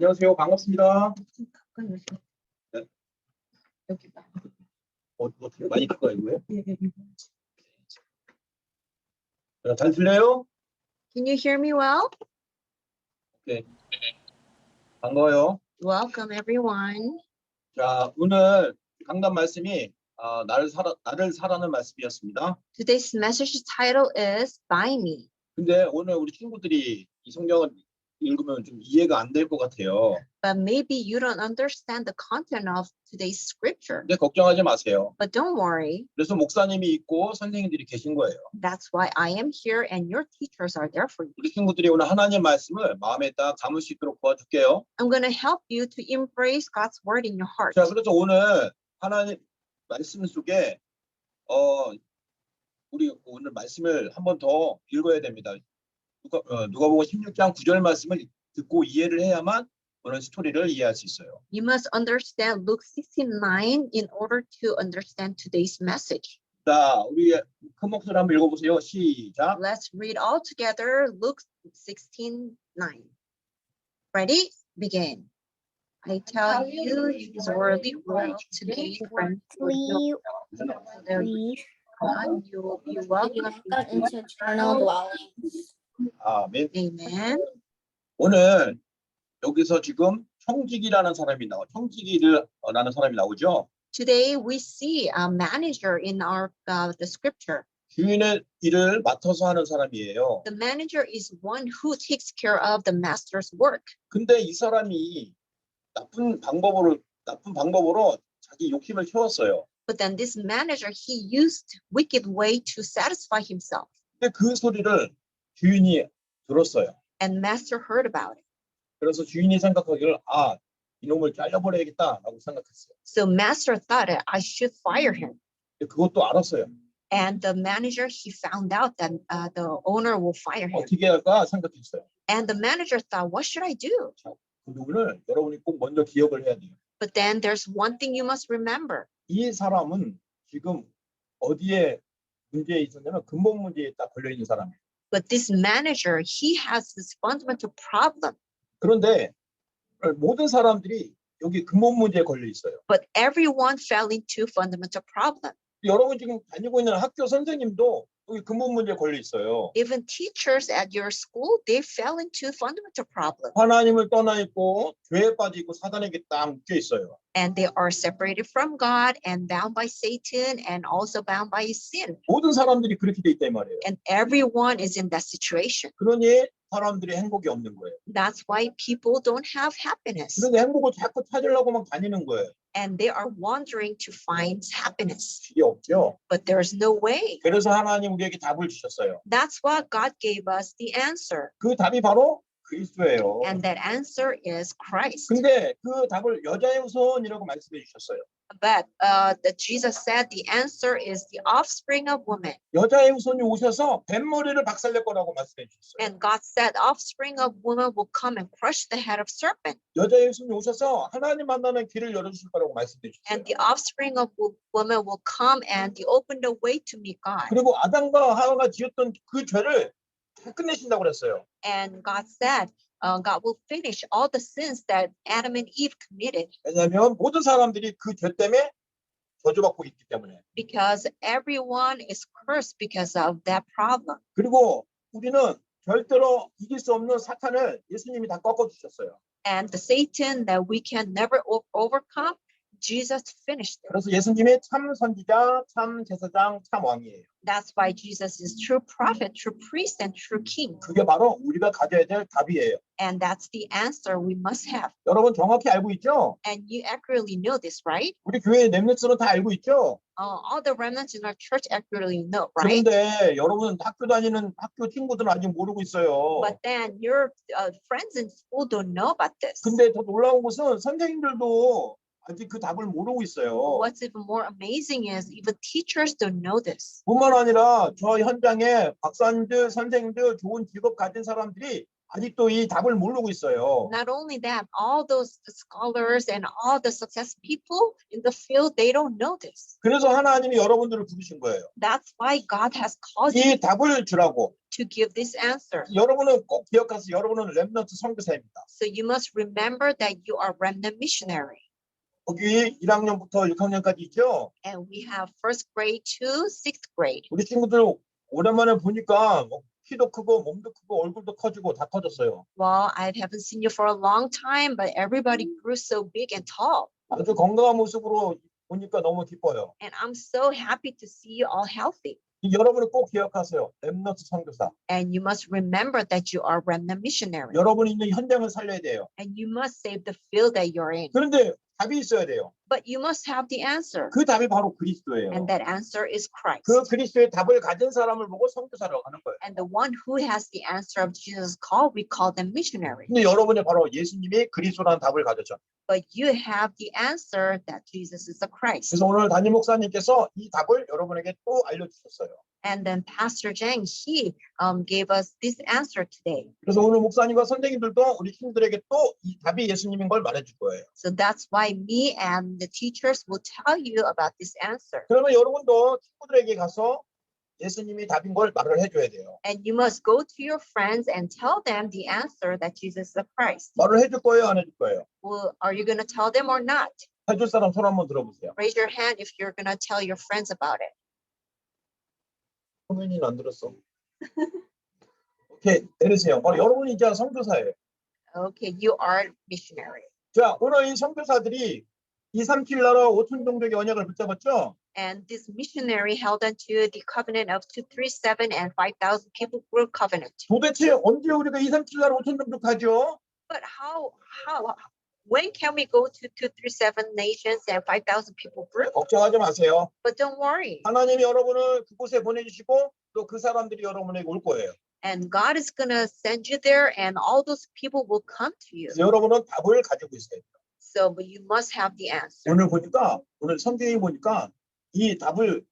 안녕하세요. 반갑습니다. 가까이 오세요. 네. 여기다. 어, 어떻게 많이 들어요, 이거요? 예, 예. 자, 잘 들려요? Can you hear me well? 반가워요. Welcome, everyone. 자, 오늘 강단 말씀이 아, 나를 살아 나를 사라는 말씀이었습니다. Today's message title is By Me. 근데 오늘 우리 친구들이 이 성경을 읽으면 좀 이해가 안 될 것 같아요. But maybe you don't understand the content of today's scripture. 근데 걱정하지 마세요. But don't worry. 그래서 목사님이 있고 선생님들이 계신 거예요. That's why I am here and your teachers are there for you. 우리 친구들이 오늘 하나님 말씀을 마음에 딱 담을 수 있도록 도와줄게요. I'm going to help you to embrace God's word in your heart. 자, 그래서 오늘 하나님 말씀 속에 어 우리 오늘 말씀을 한 번 더 읽어야 됩니다. 누가 어, 누가복음 16장 9절 말씀을 듣고 이해를 해야만 오늘 스토리를 이해할 수 있어요. You must understand Luke 16:9 in order to understand today's message. 자, 우리 큰 목소리 한번 읽어보세요. 시작. Let's read all together Luke 16:9. Ready? Begin. I tell you, it is worthy well to be friends with you will be welcome. into eternal dwelling. 아멘. Amen. 오늘 여기서 지금 청지기라는 사람이 나와. 청지기를 어, 라는 사람이 나오죠. Today we see a manager in our uh, the scripture. 주인의 일을 맡아서 하는 사람이에요. The manager is one who takes care of the master's work. 근데 이 사람이 나쁜 방법으로 나쁜 방법으로 자기 욕심을 채웠어요. But then this manager, he used wicked way to satisfy himself. 근데 그 소리를 주인이 들었어요. And master heard about it. 그래서 주인이 생각하기를 아 이놈을 잘라버려야겠다라고 생각했어요. So master thought I should fire him. 그것도 알았어요. And the manager, he found out that uh, the owner will fire him. 어떻게 할까 생각했어요. And the manager thought, what should I do? 그 부분을 여러분이 꼭 먼저 기억을 해야 돼요. But then there's one thing you must remember. 이 사람은 지금 어디에 문제에 있었냐면 근본 문제에 딱 걸려 있는 사람이에요. But this manager, he has this fundamental problem. 그런데 모든 사람들이 여기 근본 문제에 걸려 있어요. But everyone fell into fundamental problem. 여러분 지금 다니고 있는 학교 선생님도 여기 근본 문제에 걸려 있어요. Even teachers at your school, they fell into fundamental problem. 하나님을 떠나 있고 죄에 빠져 있고 사단에게 딱 묶여 있어요. And they are separated from God and bound by Satan and also bound by sin. 모든 사람들이 그렇게 돼 있다 이 말이에요. And everyone is in that situation. 그러니 사람들이 행복이 없는 거예요. That's why people don't have happiness. 그런데 행복을 자꾸 찾으려고 막 다니는 거예요. And they are wandering to find happiness. 길이 없죠. But there's no way. 그래서 하나님 우리에게 답을 주셨어요. That's why God gave us the answer. 그 답이 바로 그리스도예요. And that answer is Christ. 근데 그 답을 여자의 후손이라고 말씀해 주셨어요. But uh, the Jesus said the answer is the offspring of woman. 여자의 후손이 오셔서 뱀머리를 박살낼 거라고 말씀해 주셨어요. And God said offspring of woman will come and crush the head of serpent. 여자의 후손이 오셔서 하나님 만나는 길을 열어주실 거라고 말씀해 주셨어요. And the offspring of wo- woman will come and they open the way to meet God. 그리고 아담과 하와가 지었던 그 죄를 다 끝내신다고 그랬어요. And God said uh, God will finish all the sins that Adam and Eve committed 왜냐하면 모든 사람들이 그 죄 때문에 저주받고 있기 때문에. because everyone is cursed because of that problem. 그리고 우리는 절대로 이길 수 없는 사탄을 예수님이 다 꺾어주셨어요. And the Satan that we can never o- overcome, Jesus finished it. 그래서 예수님이 참 선지자, 참 제사장, 참 왕이에요. That's why Jesus is true prophet, true priest, and true king. 그게 바로 우리가 가져야 될 답이에요. And that's the answer we must have. 여러분 정확히 알고 있죠? And you accurately know this, right? 우리 교회 렘넌트는 다 알고 있죠? Uh, all the remnants in our church accurately know, right? 그런데 여러분 학교 다니는 학교 친구들은 아직 모르고 있어요. But then your uh, friends in school don't know about this. 근데 더 놀라운 것은 선생님들도 아직 그 답을 모르고 있어요. What's even more amazing is even teachers don't know this. 뿐만 아니라 저 현장에 박사님들, 선생님들, 좋은 직업 가진 사람들이 아직도 이 답을 모르고 있어요. Not only that, all those scholars and all the success people in the field, they don't know this. 그래서 하나님이 여러분들을 부르신 거예요. That's why God has called you 이 답을 주라고. to give this answer. 여러분은 꼭 기억하세요. 여러분은 렘넌트 선교사입니다. So you must remember that you are remnant missionary. 거기 1학년부터 6학년까지 있죠. And we have first grade to sixth grade. 우리 친구들 오랜만에 보니까 뭐 키도 크고 몸도 크고 얼굴도 커지고 다 커졌어요. Well, I haven't seen you for a long time, but everybody grew so big and tall. 아주 건강한 모습으로 보니까 너무 기뻐요. And I'm so happy to see you all healthy. 이 여러분은 꼭 기억하세요. 렘넌트 선교사. And you must remember that you are remnant missionary. 여러분이 있는 현장을 살려야 돼요. And you must save the field that you're in. 그런데 답이 있어야 돼요. But you must have the answer. 그 답이 바로 그리스도예요. And that answer is Christ. 그 그리스도의 답을 가진 사람을 보고 선교사라고 하는 거예요. And the one who has the answer of Jesus' call, we call them missionary. 근데 여러분이 바로 예수님이 그리스도라는 답을 가졌죠. But you have the answer that Jesus is the Christ. 그래서 오늘 담임 목사님께서 이 답을 여러분에게 또 알려주셨어요. And then Pastor Jang, he um, gave us this answer today. 그래서 오늘 목사님과 선생님들도 우리 친구들에게 또 이 답이 예수님인 걸 말해줄 거예요. So that's why me and the teachers will tell you about this answer. 그러면 여러분도 친구들에게 가서 예수님이 답인 걸 말을 해줘야 돼요. And you must go to your friends and tell them the answer that Jesus is the Christ. 말을 해줄 거예요, 안 해줄 거예요? Well, are you going to tell them or not? 해줄 사람 손 한번 들어보세요. Raise your hand if you're going to tell your friends about it. 소민이는 안 들었어. 오케이, 내리세요. 바로 여러분이 이제 선교사예요. Okay, you are missionary. 자, 오늘 이 선교사들이 2, 3, 7 나라 5천 종족의 언약을 붙잡았죠? And this missionary held onto the covenant of 237 and 5,000 people group covenant. 도대체 언제 우리가 2, 3, 7 나라 5천 종족 하죠? But how, how, when can we go to 237 nations and 5,000 people group? 걱정하지 마세요. But don't worry. 하나님이 여러분을 그곳에 보내주시고 또 그 사람들이 여러분에게 올 거예요. And God is going to send you there and all those people will come to you. 그래서 여러분은 답을 가지고 있어요. So, but you must have the answer. 오늘 보니까 오늘 성경에 보니까 이 답을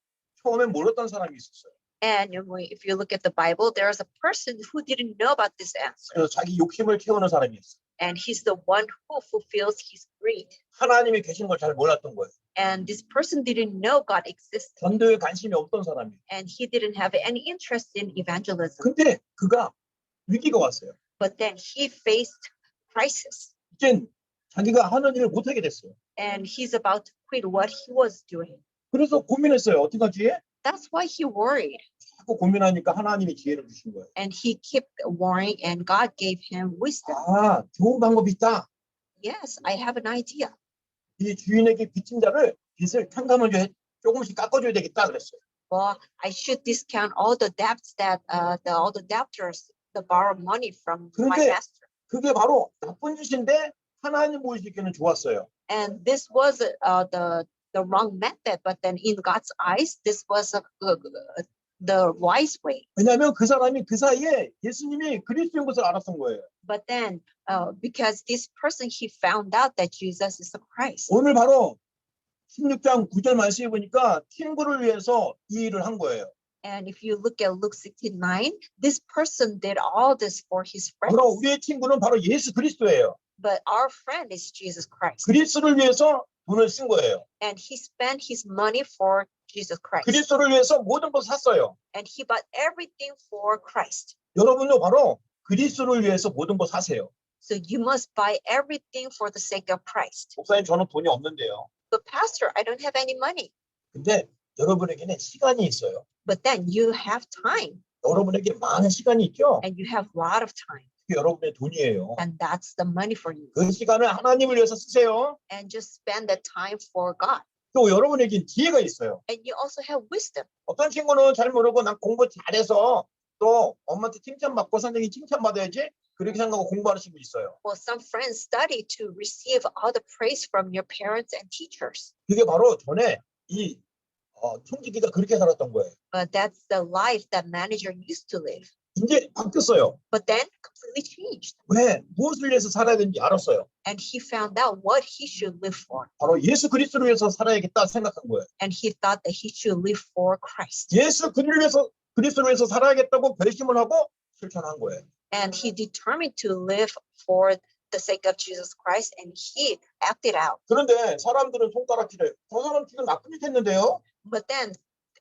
처음에 몰랐던 사람이 있었어요. And you know, if you look at the Bible, there's a person who didn't know about this answer. 그래서 자기 욕심을 채우는 사람이 있어요. And he's the one who fulfills his greed. 하나님이 계신 걸 잘 몰랐던 거예요. And this person didn't know God existed. 전도에 관심이 없던 사람이에요. And he didn't have any interest in evangelism. 근데 그가 위기가 왔어요. But then he faced crisis. 이젠 자기가 하는 일을 못하게 됐어요. And he's about to quit what he was doing. 그래서 고민했어요. 어떡하지? That's why he worried. 자꾸 고민하니까 하나님이 지혜를 주신 거예요. And he kept worrying, and God gave him wisdom. 아, 좋은 방법이 있다. Yes, I have an idea. 이 주인에게 빚진 자를 빚을 탕감을 해 조금씩 깎아줘야 되겠다 그랬어요. Well, I should discount all the debts that uh, the, all the debtors that borrow money from my 그런데- master. 그게 바로 나쁜 짓인데 하나님 보시기에는 좋았어요. And this was uh, the the wrong method, but then in God's eyes, this was a, a- a- the wise way. 왜냐하면 그 사람이 그 사이에 예수님이 그리스도인 것을 알았던 거예요. But then, uh, because this person he found out that Jesus is the Christ, 오늘 바로 16장 9절 말씀해 보니까 친구를 위해서 이 일을 한 거예요. and if you look at Luke 69, this person did all this for his friends. 바로 우리의 친구는 바로 예수 그리스도예요. But our friend is Jesus Christ, 그리스도를 위해서 돈을 쓴 거예요. and he spent his money for Jesus Christ, 그리스도를 위해서 모든 걸 샀어요. and he bought everything for Christ. 여러분도 바로 그리스도를 위해서 모든 걸 사세요. So you must buy everything for the sake of Christ. 목사님 저는 돈이 없는데요. But pastor, I don't have any money. 근데 여러분에게는 시간이 있어요. But then you have time, 여러분에게 많은 시간이 있죠. and you have a lot of time, 그게 여러분의 돈이에요. and that's the money for you. 그 시간을 하나님을 위해서 쓰세요. And just spend that time for God. 또 여러분에겐 기회가 있어요. And you also have wisdom. 어떤 친구는 잘 모르고 난 공부 잘해서 또 엄마한테 칭찬받고 선생님 칭찬받아야지 그렇게 생각하고 공부하는 친구 있어요. Well, some friends study to receive all the praise from your parents and teachers. 그게 바로 전에 이 어, 총지기가 그렇게 살았던 거예요. But that's the life that manager used to live. 이제 바뀌었어요. But then completely changed. 왜 무엇을 위해서 살아야 되는지 알았어요. And he found out what he should live for. 바로 예수 그리스도를 위해서 살아야겠다 생각한 거예요. And he thought that he should live for Christ. 예수 그리스도를 위해서 그리스도를 위해서 살아야겠다고 결심을 하고 실천한 거예요. And he determined to live for the sake of Jesus Christ and he acted out. 그런데 사람들은 손가락질해. 저 사람 지금 나쁜 짓 했는데요. But then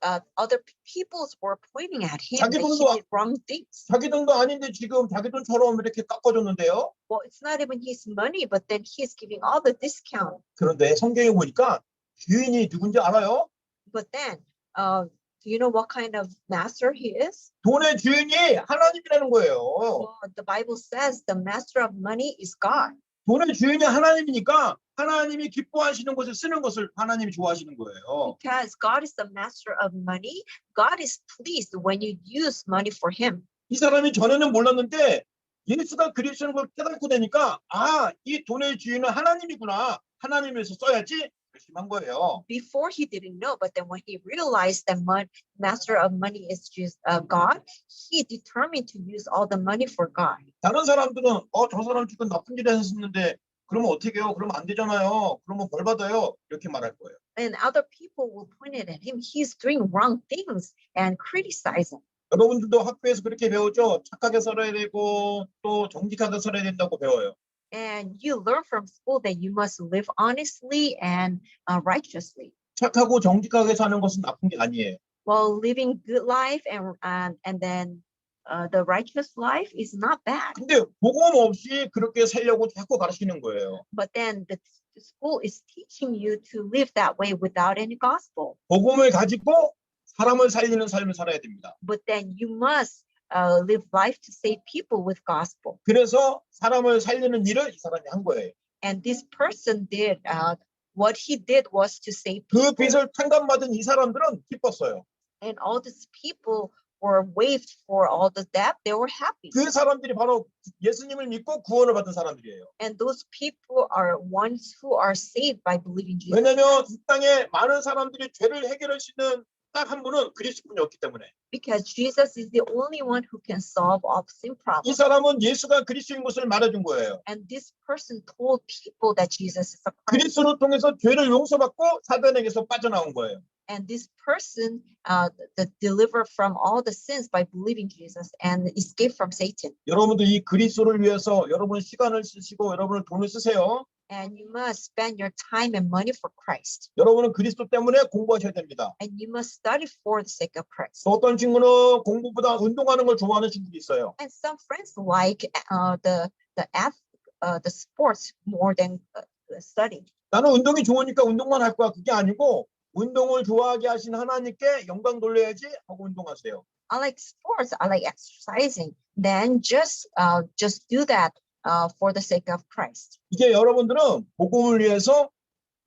uh, other p- peoples were pointing at him 자기 that he 돈도 아- did wrong things. 자기 돈도 아닌데 지금 자기 돈처럼 이렇게 깎아줬는데요. Well, it's not even his money, but then he's giving all the discount. 그런데 성경에 보니까 주인이 누군지 알아요? But then, uh, do you know what kind of master he is? 돈의 주인이 하나님이라는 거예요. Well, the Bible says the master of money is God. 돈의 주인이 하나님이니까 하나님이 기뻐하시는 것을 쓰는 것을 하나님이 좋아하시는 거예요. Because God is the master of money, God is pleased when you use money for him. 이 사람이 전에는 몰랐는데 예수가 그리스도인 걸 깨닫고 되니까 아, 이 돈의 주인은 하나님이구나. 하나님에서 써야지 결심한 거예요. Before he didn't know, but then when he realized that mon- master of money is just uh, God, he determined to use all the money for God. 다른 사람들은 어, 저 사람 지금 나쁜 일 했었는데 그러면 어떻게 해요? 그러면 안 되잖아요. 그러면 벌 받아요. 이렇게 말할 거예요. And other people will point it at him. He's doing wrong things and criticize him. 여러분들도 학교에서 그렇게 배우죠. 착하게 살아야 되고 또 정직하게 살아야 된다고 배워요. And you learn from school that you must live honestly and uh, righteously. 착하고 정직하게 사는 것은 나쁜 게 아니에요. While living good life and and, and then uh, the righteous life is not bad. 근데 복음 없이 그렇게 살려고 자꾸 가르치는 거예요. But then the the school is teaching you to live that way without any gospel. 복음을 가지고 사람을 살리는 삶을 살아야 됩니다. But then you must uh, live life to save people with gospel. 그래서 사람을 살리는 일을 이 사람이 한 거예요. And this person did uh, what he did was to save 그 people. 빚을 탕감받은 이 사람들은 기뻤어요. And all these people were waived for all the debt. They were happy. 그 사람들이 바로 예수님을 믿고 구원을 받은 사람들이에요. And those people are ones who are saved by believing Jesus. 왜냐하면 이 땅에 많은 사람들이 죄를 해결할 수 있는 딱 한 분은 그리스도뿐이었기 때문에 Because Jesus is the only one who can solve all sin 이 problems. 사람은 예수가 그리스도인 것을 말해준 거예요. And this person told people that Jesus is a Christ. 그리스도를 통해서 죄를 용서받고 사단에게서 빠져나온 거예요. And this person uh, the delivered from all the sins by believing Jesus and escaped from Satan. 여러분도 이 그리스도를 위해서 여러분 시간을 쓰시고 여러분을 돈을 쓰세요. And you must spend your time and money for Christ. 여러분은 그리스도 때문에 공부하셔야 됩니다. And you must study for the sake of Christ. 또 어떤 친구는 공부보다 운동하는 걸 좋아하는 친구도 있어요. And some friends like uh, the the ath- uh, the sports more than uh, study. 나는 운동이 좋으니까 운동만 할 거야. 그게 아니고 운동을 좋아하게 하신 하나님께 영광 돌려야지 하고 운동하세요. I like sports. I like exercising. Then just uh, just do that uh, for the sake of Christ. 이제 여러분들은 복음을 위해서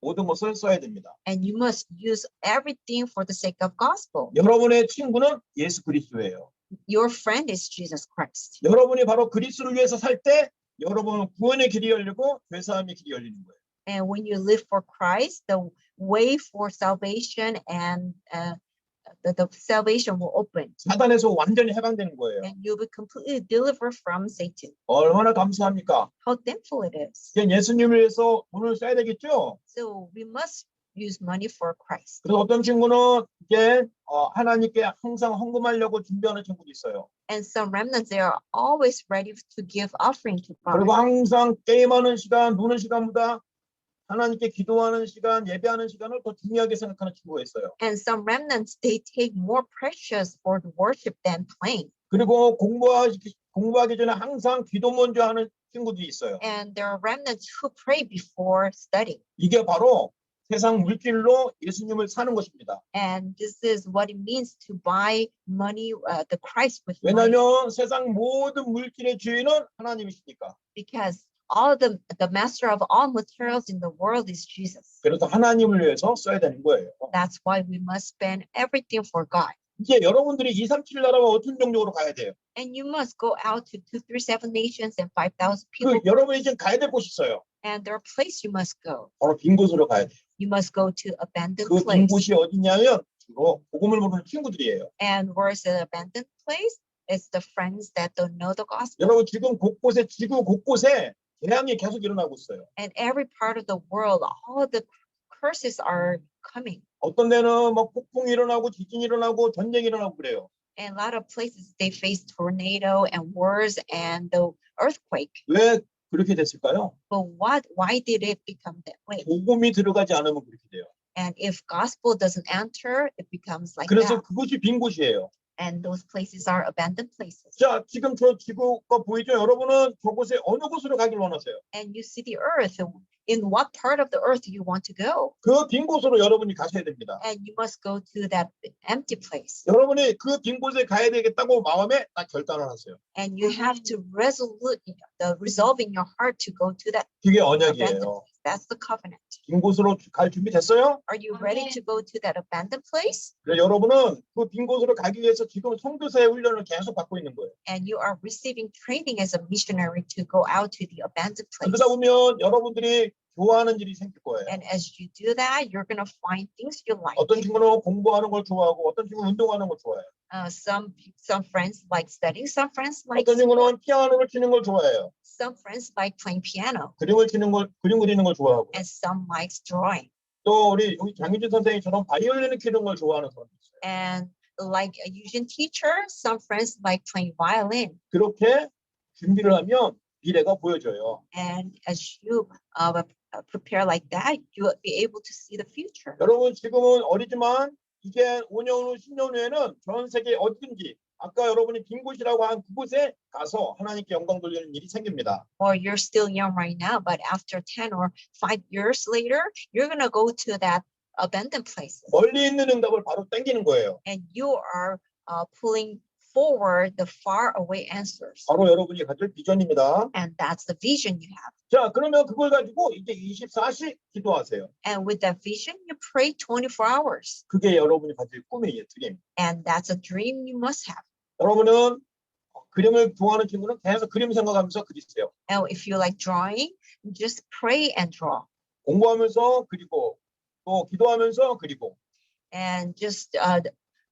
모든 것을 써야 됩니다. And you must use everything for the sake of gospel. 여러분의 친구는 예수 그리스도예요. Your friend is Jesus Christ. 여러분이 바로 그리스도를 위해서 살 때 여러분은 구원의 길이 열리고 죄 사함의 길이 열리는 거예요. And when you live for Christ, the way for salvation and uh, the, the salvation will open, 사단에서 완전히 해방되는 거예요. and you'll be completely delivered from Satan. 얼마나 감사합니까? How thankful it is! 이제 예수님을 위해서 돈을 써야 되겠죠? So we must use money for Christ. 그래서 어떤 친구는 이제 어, 하나님께 항상 헌금하려고 준비하는 친구도 있어요. And some remnants, they are always ready to give offering to God. 그리고 항상 게임하는 시간, 노는 시간보다 하나님께 기도하는 시간, 예배하는 시간을 더 중요하게 생각하는 친구가 있어요. And some remnants, they take more precious for the worship than playing. 그리고 공부하기, 공부하기 전에 항상 기도 먼저 하는 친구들이 있어요. And there are remnants who pray before studying. 이게 바로 세상 물질로 예수님을 사는 것입니다. And this is what it means to buy money, uh, the Christ with money. 왜냐하면 세상 모든 물질의 주인은 하나님이시니까. Because all the, the master of all materials in the world is Jesus. 그래서 하나님을 위해서 써야 되는 거예요. That's why we must spend everything for God. 이제 여러분들이 2, 3, 7 나라와 어떤 종족으로 가야 돼요. And you must go out to two, three, seven nations and 5,000 그 people. 여러분이 지금 가야 될 곳이 있어요. And there are places you must go. 바로 빈 곳으로 가야 돼요. You must go to abandoned 그 빈 place. 곳이 어디냐면 주로 복음을 모르는 친구들이에요. And where's the abandoned place? It's the friends that don't know the gospel. 여러분 지금 곳곳에 지구 곳곳에 재앙이 계속 일어나고 있어요. And every part of the world, all the curses are coming. 어떤 데는 막 폭풍이 일어나고 지진이 일어나고 전쟁이 일어나고 그래요. And a lot of places they face tornado and wars and the earthquake. 왜 그렇게 됐을까요? But what? Why did it become that way? 복음이 들어가지 않으면 그렇게 돼요. And if gospel doesn't enter, it becomes like 그래서 that. 그것이 빈 곳이에요. And those places are abandoned places. 자, 지금 저 지구가 보이죠? 여러분은 저곳에 어느 곳으로 가길 원하세요? And you see the earth. In what part of the earth you want to go? 그 빈 곳으로 여러분이 가셔야 됩니다. And you must go to that empty place. 여러분이 그 빈 곳에 가야 되겠다고 마음에 딱 결단을 하세요. And you have to resolute the resolve in your heart to go to that 그게 abandoned 언약이에요. place. That's the covenant. 빈 곳으로 갈 준비 됐어요? Are you ready to go to that abandoned place? 그래, 여러분은 그 빈 곳으로 가기 위해서 지금 선교사의 훈련을 계속 받고 있는 거예요. And you are receiving training as a missionary to go out to the abandoned place. 그러다 보면 여러분들이 좋아하는 일이 생길 거예요. And as you do that, you're gonna find things you like. 어떤 친구는 공부하는 걸 좋아하고 어떤 친구는 운동하는 걸 좋아해요. Uh, some some friends like studying, some friends like 어떤 친구는 피아노를 치는 걸 좋아해요. some friends like playing piano, 그림을 치는 걸 그림 그리는 걸 좋아하고 and some likes drawing. 또 우리 우리 장윤진 선생님처럼 바이올린을 키는 걸 좋아하는 사람도 있어요. And like a Asian teacher, some friends like playing violin. 그렇게 준비를 하면 미래가 보여져요. And as you uh, uh, prepare like that, you'll be able to see the future. 여러분 지금은 어리지만 이제 5년 후, 10년 후에는 전 세계 어디든지 아까 여러분이 빈 곳이라고 한 그곳에 가서 하나님께 영광 돌리는 일이 생깁니다. Or you're still young right now, but after 10 or five years later, you're gonna go to that abandoned places. 멀리 있는 응답을 바로 땡기는 거예요. and you are uh, pulling forward the far away answers. 바로 여러분이 가질 비전입니다. And that's the vision you have. 자, 그러면 그걸 가지고 이제 24시 기도하세요. And with that vision, you pray 24 hours. 그게 여러분이 가질 꿈이에요, 드림. And that's a dream you must have. 여러분은 그림을 좋아하는 친구는 계속 그림 생각하면서 그리세요. And if you like drawing, just pray and draw. 공부하면서 그리고 또 기도하면서 그리고 And just uh,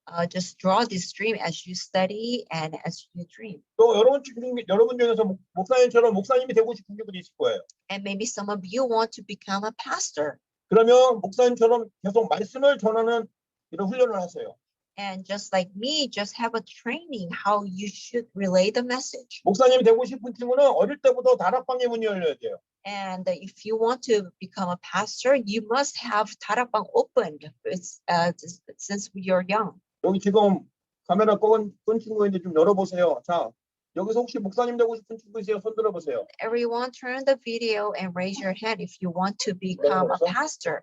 uh, just draw this dream as you study and as you dream. 또 여러분 중 여러분 중에서 목- 목사님처럼 목사님이 되고 싶은 분들이 있을 거예요. And maybe some of you want to become a pastor. 그러면 목사님처럼 계속 말씀을 전하는 이런 훈련을 하세요. And just like me, just have a training how you should relay the message. 목사님이 되고 싶은 친구는 어릴 때부터 다락방의 문이 열려야 돼요. And if you want to become a pastor, you must have Tarapang opened it's, uh, s- since you're young. 여기 지금 카메라 끈, 끈 친구인데 좀 열어보세요. 자, 여기서 혹시 목사님 되고 싶은 친구 있어요? 손 들어보세요. Everyone turn the video and raise your hand if you want to become a pastor.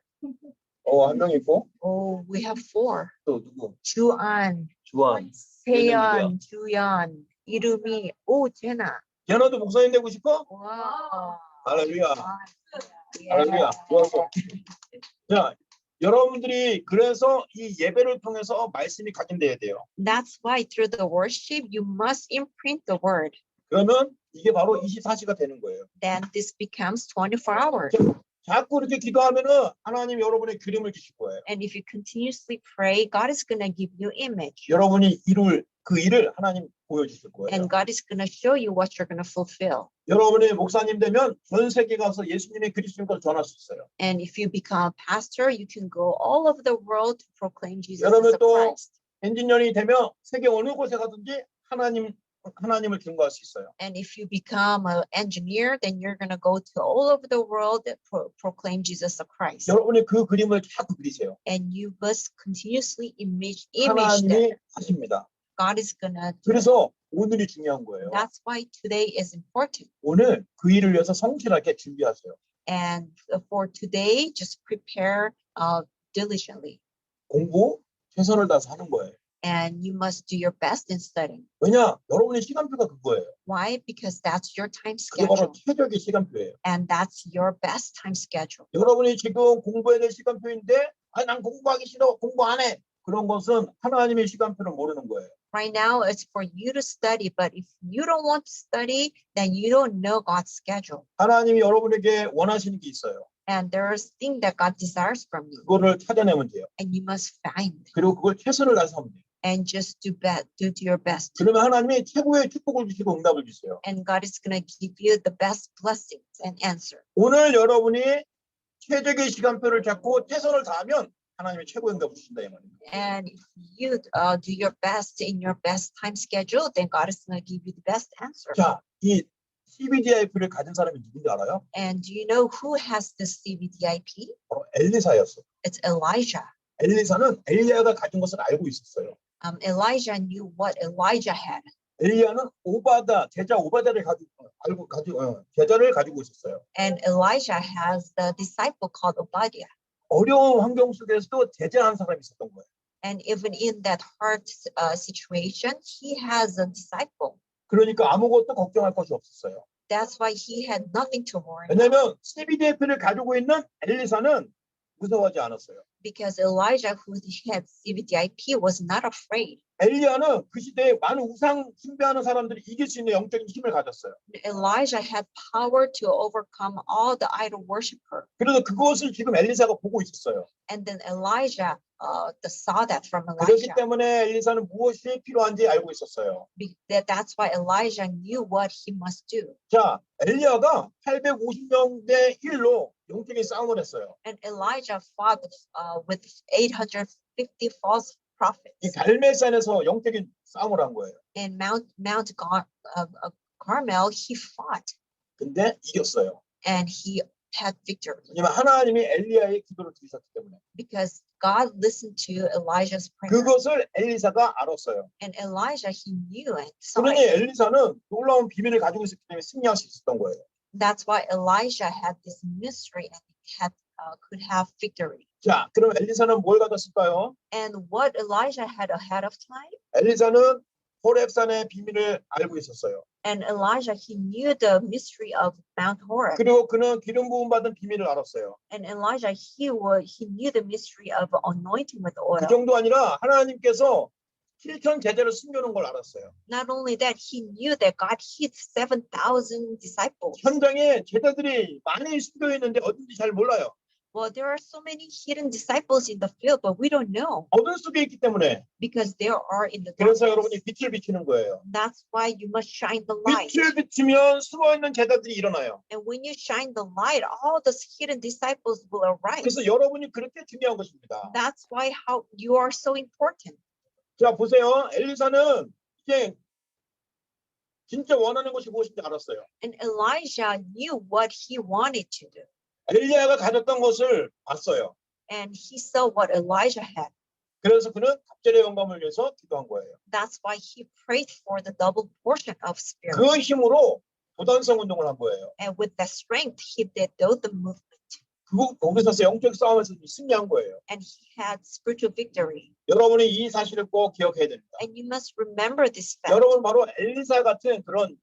어, 한 명 있고 Oh, we have four. 또 누구? Juan, 주한. Seon, Juyan, 이름이 오제나. 걔너도 목사님 되고 싶어? Wow. 할렐루야. 할렐루야. 좋았어. 자, 여러분들이 그래서 이 예배를 통해서 말씀이 각인돼야 돼요. That's why through the worship, you must imprint the word. 그러면 이게 바로 24시가 되는 거예요. Then this becomes 24 hours. 자꾸 이렇게 기도하면은 하나님 여러분의 그림을 주실 거예요. And if you continuously pray, God is going to give you image. 여러분이 이룰 그 일을 하나님 보여주실 거예요. And God is going to show you what you're going to fulfill. 여러분이 목사님 되면 전 세계 가서 예수님의 그리스도를 전할 수 있어요. And if you become a pastor, you can go all over the world to proclaim Jesus 여러분 as the 또 Christ. 엔지니어링이 되면 세계 어느 곳에 가든지 하나님 하나님을 증거할 수 있어요. And if you become an engineer, then you're going to go to all over the world that pro- proclaim Jesus the Christ. 여러분이 그 그림을 자꾸 그리세요. And you must continuously image, image that 하나님이 하십니다. God is to do. 그래서 오늘이 중요한 거예요. That's why today is important. 오늘 그 일을 위해서 성실하게 준비하세요. And for today, just prepare uh, diligently. 공부 최선을 다해서 하는 거예요. And you must do your best in studying. 왜냐? 여러분의 시간표가 그거예요. Why? Because that's your time 그게 바로 schedule. 최적의 시간표예요. And that's your best time schedule. 여러분이 지금 공부해야 될 시간표인데 아, 난 공부하기 싫어. 공부 안 해. 그런 것은 하나님의 시간표를 모르는 거예요. Right now, it's for you to study. But if you don't want to study, then you don't know God's schedule. 하나님이 여러분에게 원하시는 게 있어요. And there's thing that God desires from you. 그거를 찾아내면 돼요. And you must find 그리고 그걸 최선을 다해서 하면 돼요. and just do best, do to your best. 그러면 하나님이 최고의 축복을 주시고 응답을 주세요. And God is going to give you the best blessings and answer. 오늘 여러분이 최적의 시간표를 잡고 최선을 다하면 하나님이 최고의 응답을 주신다 이 말입니다. And if you uh, do your best in your best time schedule, then God is going to give you the best answer. 자, 이 CBDIP를 가진 사람이 누군지 알아요? And do you know who has this CBDIP? 바로 엘리사였어. It's Elijah. 엘리사는 엘리야가 가진 것을 알고 있었어요. Um, Elijah knew what Elijah had. 엘리야는 오바다 제자 오바다를 가지고 알고 가지고 어, 제자를 가지고 있었어요. And Elijah has the disciple called Obadiah. 어려운 환경 속에서도 제자한 사람이 있었던 거예요. And even in that hard uh, situation, he has a disciple. 그러니까 아무것도 걱정할 것이 없었어요. That's why he had nothing to worry 왜냐하면 CBDF를 가지고 있는 엘리사는 무서워하지 않았어요. Because Elijah, who had CBDIP, was not afraid. 엘리야는 그 시대에 많은 우상 숭배하는 사람들이 이길 수 있는 영적인 힘을 가졌어요. Elijah had power to overcome all the idol worshiper. 그래서 그것을 지금 엘리사가 보고 있었어요. And then Elijah uh, saw that from 그렇기 Elijah. 때문에 엘리사는 무엇이 필요한지 알고 있었어요. That's why Elijah knew what he must do. 자, 엘리야가 850명 대 1로 영적인 싸움을 했어요. And Elijah fought uh, with 850 false prophets 이 갈멜산에서 영적인 싸움을 한 거예요. in Mount Mount Gar- uh, uh, Carmel. He fought 근데 이겼어요. and he had victory 왜냐면 하나님이 엘리야의 기도를 들으셨기 때문에. because God listened to Elijah's prayer. 그것을 엘리사가 알았어요. And Elijah he knew saw 그러니 it. 엘리사는 놀라운 비밀을 가지고 있었기 때문에 승리할 수 있었던 거예요. That's why Elijah had this mystery and had uh, could have victory. 자, 그럼 엘리사는 뭘 가졌을까요? And what Elijah had ahead of time, 엘리사는 호렙산의 비밀을 알고 있었어요. and Elijah he knew the mystery of Mount Horeb. 그리고 그는 기름 부음 받은 비밀을 알았어요. And Elijah he was he knew the mystery of anointing with oil. 그 정도 아니라 하나님께서 7천 제자를 숨겨놓은 걸 알았어요. Not only that, he knew that God hid seven thousand disciples. 현장에 제자들이 많이 숨겨 있는데 어딘지 잘 몰라요. Well, there are so many hidden disciples in the field, but we don't know 어둠 속에 있기 때문에 because they are in the 그래서 darkness. 여러분이 빛을 비추는 거예요. That's why you must shine the light. 빛을 비추면 숨어 있는 제자들이 일어나요. And when you shine the light, all those hidden disciples will arise. 그래서 여러분이 그렇게 중요한 것입니다. That's why how you are so important. 자 보세요. 엘리사는 이제 진짜 원하는 것이 무엇인지 알았어요. And Elijah knew what he wanted to do. 엘리야가 가졌던 것을 봤어요. And he saw what Elijah had. 그래서 그는 갑절의 영감을 위해서 기도한 거예요. That's why he prayed for the double portion of spirit. 그 힘으로 도단성 운동을 한 거예요. And with that strength, he did the movement. 그 거기서 영적 싸움에서 승리한 거예요. And he had spiritual victory. 여러분이 이 사실을 꼭 기억해야 됩니다. And you must remember this fact. 여러분 바로 엘리사 같은 그런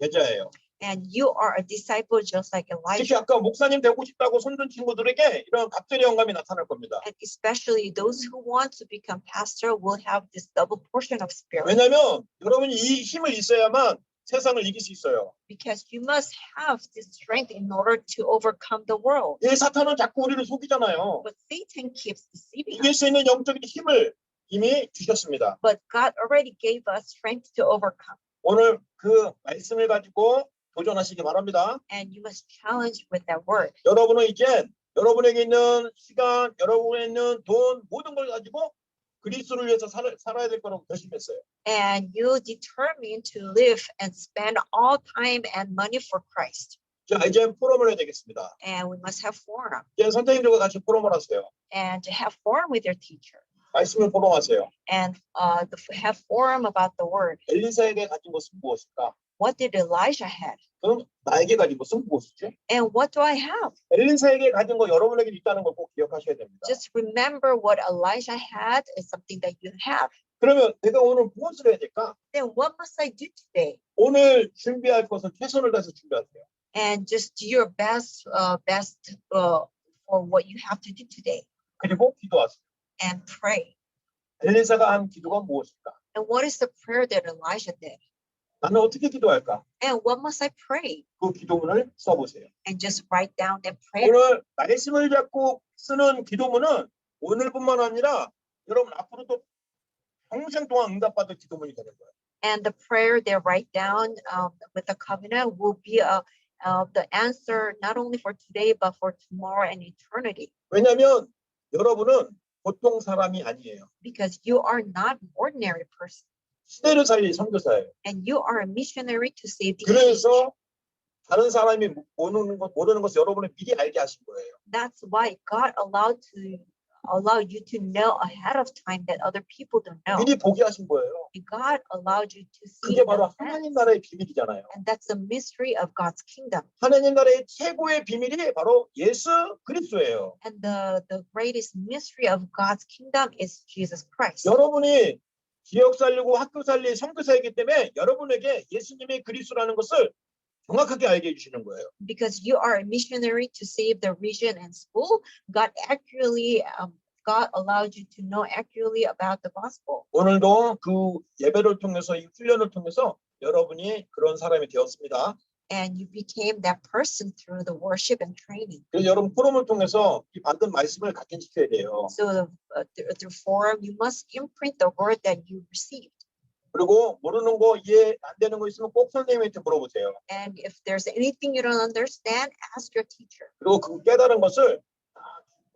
제자예요. And you are a disciple just like 특히 Elijah. 아까 목사님 되고 싶다고 손든 친구들에게 이런 갑절의 영감이 나타날 겁니다. And especially those who want to become pastor will have this double portion of spirit. 왜냐하면 여러분이 이 힘을 있어야만 세상을 이길 수 있어요. because you must have this strength in order to overcome the world. 이 사탄은 자꾸 우리를 속이잖아요. But Satan keeps deceiving 이길 us. 수 있는 영적인 힘을 이미 주셨습니다. But God already gave us strength to overcome. 오늘 그 말씀을 가지고 도전하시기 바랍니다. And you must challenge with that word. 여러분은 이제 여러분에게 있는 시간, 여러분에 있는 돈 모든 걸 가지고 그리스도를 위해서 살, 살아야 될 거라고 결심했어요. And you determine to live and spend all time and money for Christ. 자, 이제 포럼을 해야 되겠습니다. And we must have forum. 이제 선생님들과 같이 포럼을 하세요. And to have forum with your teacher. 말씀을 포럼하세요. And uh, have forum about the word. 엘리사에게 가진 것은 무엇일까? What did Elijah have? 그럼 나에게 가진 것은 무엇이지? And what do I have? 엘리사에게 가진 거 여러분에게 있다는 걸 꼭 기억하셔야 됩니다. Just remember what Elijah had is something that you have. 그러면 내가 오늘 무엇을 해야 될까? then what must I do today? 오늘 준비할 것은 최선을 다해서 준비하세요. And just do your best, uh, best uh, for what you have to do today, 그리고 기도하세요. and pray. 엘리사가 한 기도가 무엇일까? And what is the prayer that Elijah did? 나는 어떻게 기도할까? And what must I pray? 그 기도문을 써보세요. And just write down that prayer. 오늘 말씀을 잡고 쓰는 기도문은 오늘뿐만 아니라 여러분 앞으로도 평생 동안 응답받을 기도문이 되는 거예요. And the prayer they write down um, with the covenant will be a, uh, the answer not only for today but for tomorrow and eternity. 왜냐하면 여러분은 보통 사람이 아니에요. Because you are not an ordinary person, 시대를 살릴 선교사예요. and you are a missionary to save the age. 그래서 다른 사람이 모르는 것 모르는 것을 여러분이 미리 알게 하신 거예요. That's why God allowed to allow you to know ahead of time that other people don't know. 미리 보게 하신 거예요. God allowed you to see 그게 바로. 하나님 나라의 비밀이잖아요. and that's the mystery of God's kingdom. 하나님 나라의 최고의 비밀이 바로 예수 그리스도예요. And the, the greatest mystery of God's kingdom is Jesus Christ. 여러분이 지역 살리고 학교 살리 선교사이기 때문에 여러분에게 예수님의 그리스도라는 것을 정확하게 알게 해주시는 거예요. Because you are a missionary to save the region and school, God accurately, um, God allowed you to know accurately about the gospel. 오늘도 그 예배를 통해서 이 훈련을 통해서 여러분이 그런 사람이 되었습니다. And you became that person through the worship and training. 그래서 여러분 포럼을 통해서 이 받은 말씀을 각인시켜야 돼요. So the, uh, through, through forum, you must imprint the word that you received. 그리고 모르는 거 이해 안 되는 거 있으면 꼭 선생님한테 물어보세요. And if there's anything you don't understand, ask your teacher. 그리고 그 깨달은 것을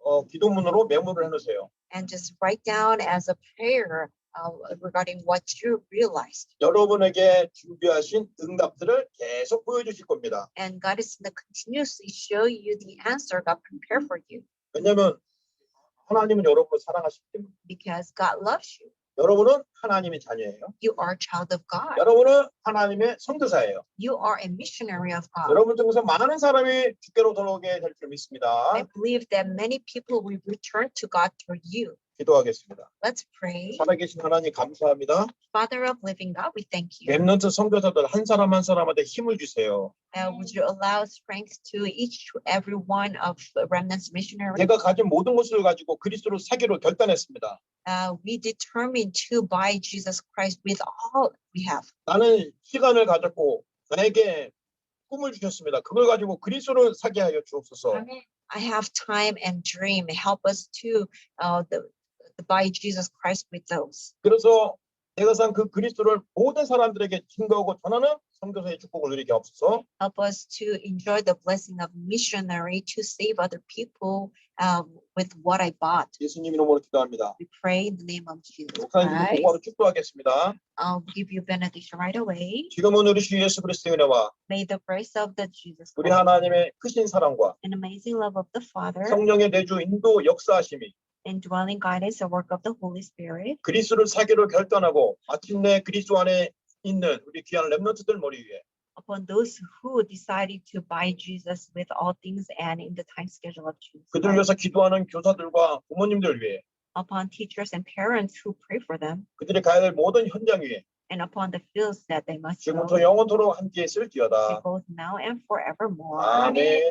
어, 기도문으로 메모를 해놓으세요. and just write down as a prayer uh, regarding what you realized. 여러분에게 준비하신 응답들을 계속 보여주실 겁니다. And God is going to continuously show you the answer God prepared for you 왜냐하면 하나님은 여러분을 사랑하시기 때문에 because God loves you. 여러분은 하나님의 자녀예요. You are a child of God. 여러분은 하나님의 선교사예요. You are a missionary of God. 여러분 중에서 많은 사람이 주께로 돌아오게 될 줄 믿습니다. I believe that many people will return to God through you. 기도하겠습니다. Let's pray. 살아계신 하나님 감사합니다. Father of living God, we thank you. 랩런트 선교사들 한 사람 한 사람한테 힘을 주세요. Uh, would you allow strength to each, every one of remnants missionaries? 내가 가진 모든 것을 가지고 그리스도를 사기로 결단했습니다. Uh, we determined to buy Jesus Christ with all we have. 나는 시간을 가졌고 나에게 꿈을 주셨습니다. 그걸 가지고 그리스도를 사게 하여 주옵소서. I have time and dream. Help us to uh, the, buy Jesus Christ with those. 그래서 내가 산 그 그리스도를 모든 사람들에게 증거하고 전하는 선교사의 축복을 누리게 하옵소서. Help us to enjoy the blessing of missionary to save other people um, with what I bought. 예수님 이름으로 기도합니다. We pray in the name of Jesus 목사님. 똑바로 축도하겠습니다. I'll give you benediction right away. 지금은 우리 주 예수 그리스도의 은혜와 May the grace of the Jesus 우리 하나님의 크신 사랑과 and amazing love of the Father 성령의 내주 인도 역사하심이 and dwelling guidance and work of the Holy Spirit 그리스도를 사기로 결단하고 마침내 그리스도 안에 있는 우리 귀한 렘넌트들 머리 위에 upon those who decided to buy Jesus with all things and in the time schedule of Jesus. 그들 위해서 기도하는 교사들과 부모님들 위해 upon teachers and parents who pray for them, 그들이 가야 될 모든 현장 위에 and upon the fields that they must go, 지금부터 영원토록 함께 있을지어다. both now and forevermore. 아멘.